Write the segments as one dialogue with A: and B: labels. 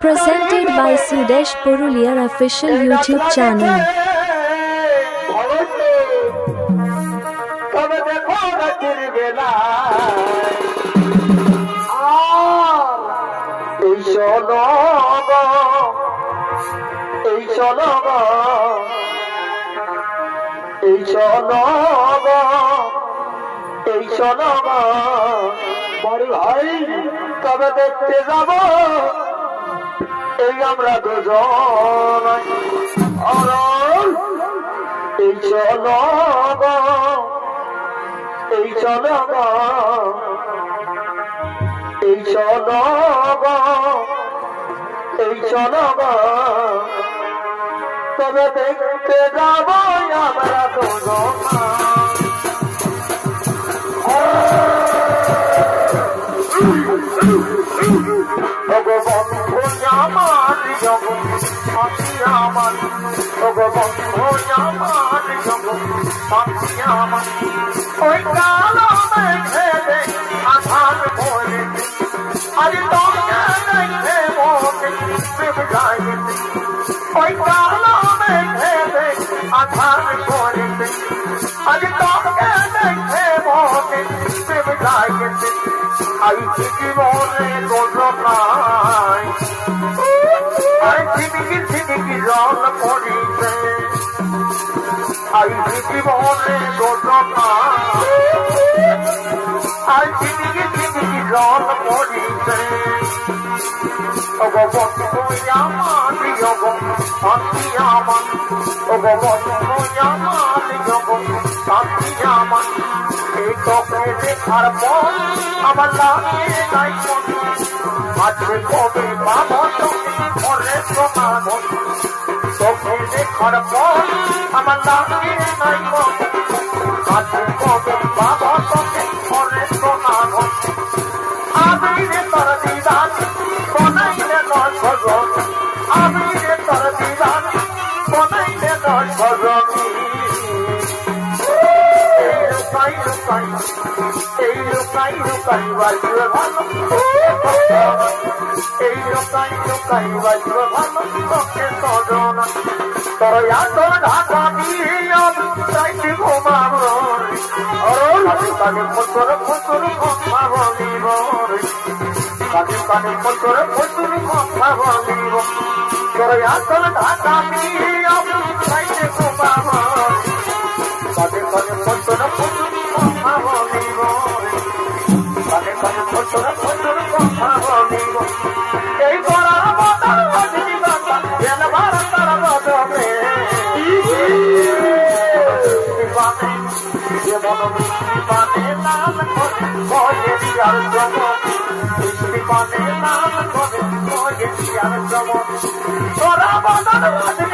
A: Presented by Sudesh Puruliar official YouTube channel.
B: এই চলো এই চলো এই চলো। বড় ভাই তবে দেখতে যাব এই আমরা দুজন এই চলো এই চলো এই চলো এই চলো। তবে দেখতে যাব আমরা দুজন সাথী আমার ভগবন্ধু আমার জগৎ সাথী আমার ওই কালো মেঘে আধার বলে আজ তোকে দেখে প্রেম জাগেতে ওই কালো মেঘে আধার বলে আজ তোকে দেখে প্রেম জাগেতে আই জীবনে আই জীবনে নাই আই ঝিমিকি ঝিমিকি জল পড়িছে ওগো বন্ধু আমার যোগ শান্তি আমার ওগো বন্ধু আমার যোগ শান্তি আমার এই তোকে দেখার পর আমার লাগে নাই মন। আজকে কবে পাবো তোকে মরে প্রমাণ দেখার পর আমার লাগে নাই লুকাই লুকাই বাজবে ভালো এই লুকাই লুকাই বাজবে ভালো তোকে সজন তোর তোর ঢাকা দিয়ে চাইছি ঘুমাবো কানে ফসর ফসর কথা বলিব কানে কানে ফসর ফসর কথা বলিব তোর কানে জীবন দিবানে নাম করে ভয়ে দিয়ার জমন দিবানে নাম করে ভয়ে দিয়ার জমন তোরা বাদন করে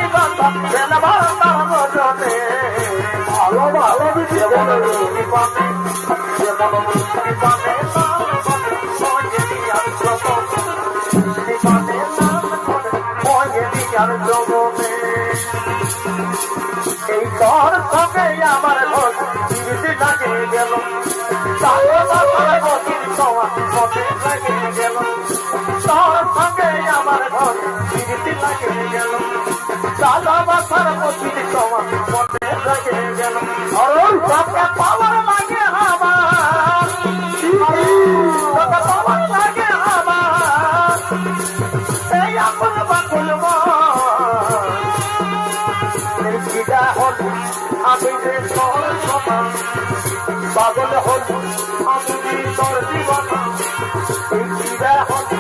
B: ভয়ে দিয়ার জমনে এই তোর সঙ্গে আমার ঘর। লাগে গেল চালা বাসার গতির সওয়া পথে লাগে গেল অরুণ সবকে পাওয়ার লাগে আমার তোকে পাওয়ার লাগে আমার এই আপন বাকুল মা হল আমি যে তোর সমান পাগল হল আমি যে এই বিদা হল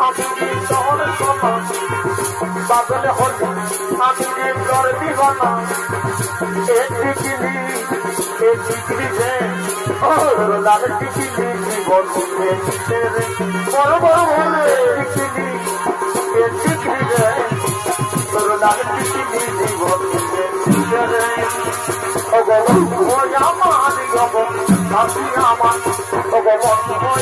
B: আমি যে তোর সমান পাগল হল। আমি যে দিবানা। এক টিকিলি এক টিকিলি যে ও লাল টিকিলি জীবন ঘুরে দিতে বড় বড় বড় টিকিলি এক টিকিলি যে তোর লাল টিকিলি জীবন ঘুরে দিতে ও গো ও আমার গো শান্তি আমার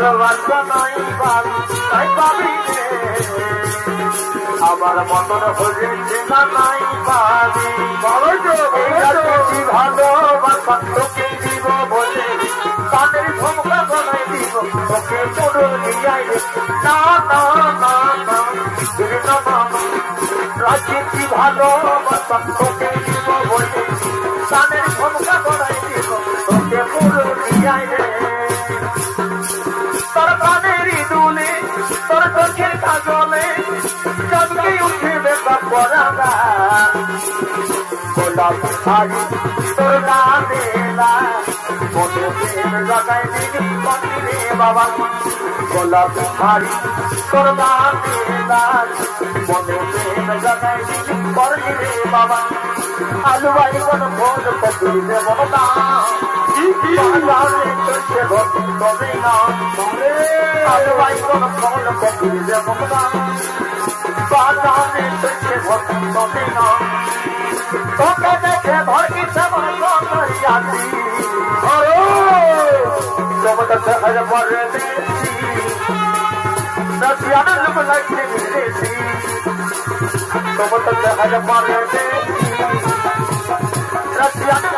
B: ভালোবাসা নাই পাবি নাই পাবি আমার মতন হয়েছে না নাই পাবি বেশি ভালোবাসা তোকে দিব বলে তাদের ভূমিকা বলাই দিব তোকে পুরো নিয়াই না না না না। রাজনীতি ভালোবাসা তোকে দিব বলে তাদের ভূমিকা বলাই দিব তোকে পুরো নিয়াই চমকে উঠবে পরাগা গোলাপ শাড়ি তোর না মনে প্রেম লাগাই দিদি মন্দিরে বাবা। গোলাপ শাড়ি তোর না মনে দিদি মন্দিরে বাবা। দেব দেব বাজারে চলছে ভক্তি তবে না তোকে দেখে ভয় সবার করিয়াছি তোমাকে দেখা পরে দেখছি নদিয়ার লোক লাগছে বিদেশি তোমাকে দেখা নদিয়ার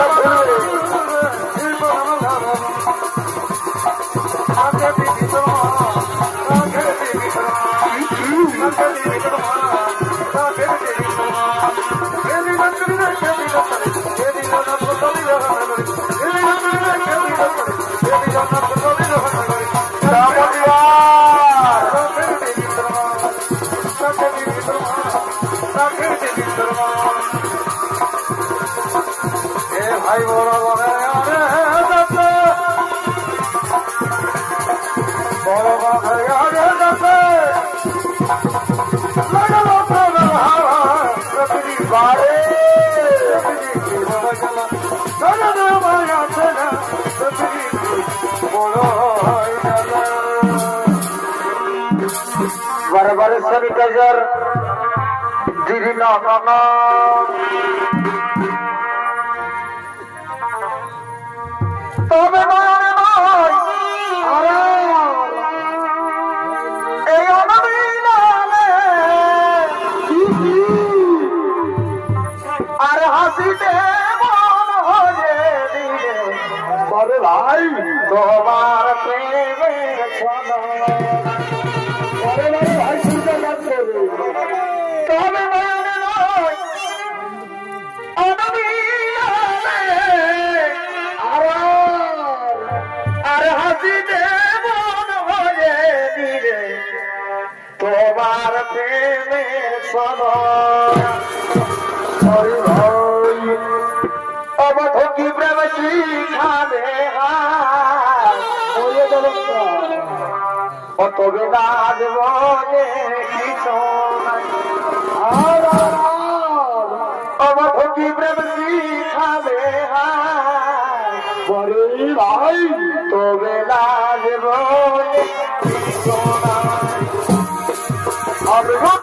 B: Come on, come on. বারে স্যানিটাইজার দিদি না তবে আর হাসিতে তোমার প্রেমের অবধি প্রেম শিখাবে অত বেদাজ বলে কিছু নাই অবধি প্রেম শিখাবে বলে ভাই।